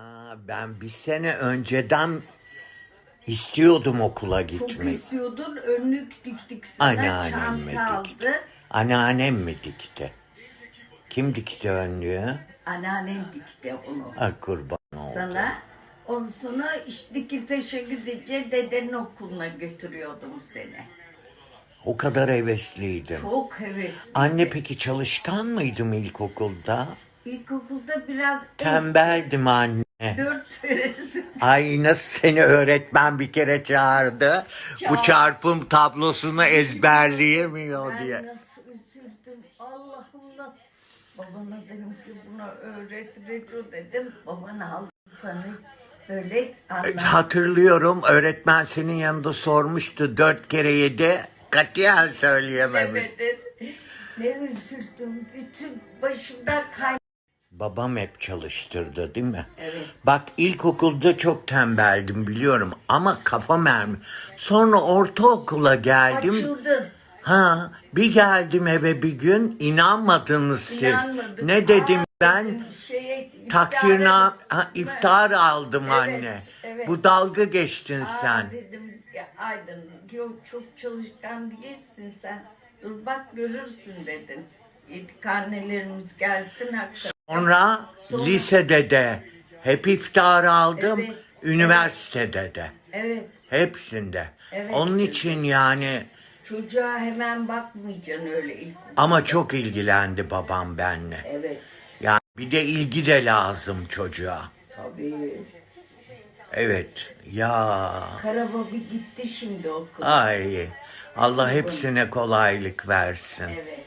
Aa, ben bir sene önceden istiyordum okula Çok gitmek. istiyordun önlük diktik sana Anneannem mi çanta dikti? aldı. Anneannem mi dikti? Kim dikti önlüğü? Anneannen dikti onu Ay kurban oldu. sana. Ondan sonra işte Dikiltaş'a gidince dedenin okuluna götürüyordum seni. O kadar hevesliydim. Çok hevesli. Anne peki çalışkan mıydım ilkokulda? İlkokulda biraz Tembeldim anne. Dört. Ay nasıl seni öğretmen bir kere çağırdı. Bu Çağır. çarpım tablosunu ezberleyemiyor Ben diye. nasıl üzüldüm. Allah Allah. Babana dedim ki buna öğret Reco dedim. Babana aldı sana böyle E, anlat. Hatırlıyorum öğretmen senin yanında sormuştu dört kere yedi. Katiyen söyleyememiş. Ne üzüldüm. Bütün başımda kay... Babam hep çalıştırdı değil mi? Evet. Bak ilkokulda çok tembeldim biliyorum ama kafa mermi. Sonra ortaokula geldim. Açıldın. Ha bir geldim eve bir gün inanmadınız siz. İnanmadık. Ne dedim Aa, ben? Şeye, Takdirna ha, iftar aldım Evet, anne. evet. Bu dalga geçtin Aa, sen. dedim ya Aydın yok çok çalışkan değilsin sen. Dur bak görürsün dedin. İlk karnelerimiz gelsin hakikaten. Sonra lisede de hep iftar aldım. Evet, Üniversitede de. Evet. Hepsinde. Evet. Onun için yani Çocuğa hemen bakmayacaksın öyle ilk. ama çok ilgilendi babam benimle. Evet. Yani bir de ilgi de lazım çocuğa. Tabii. Evet. Ya. Karababi gitti şimdi okula. Ay. Allah hepsine kolaylık versin. Evet.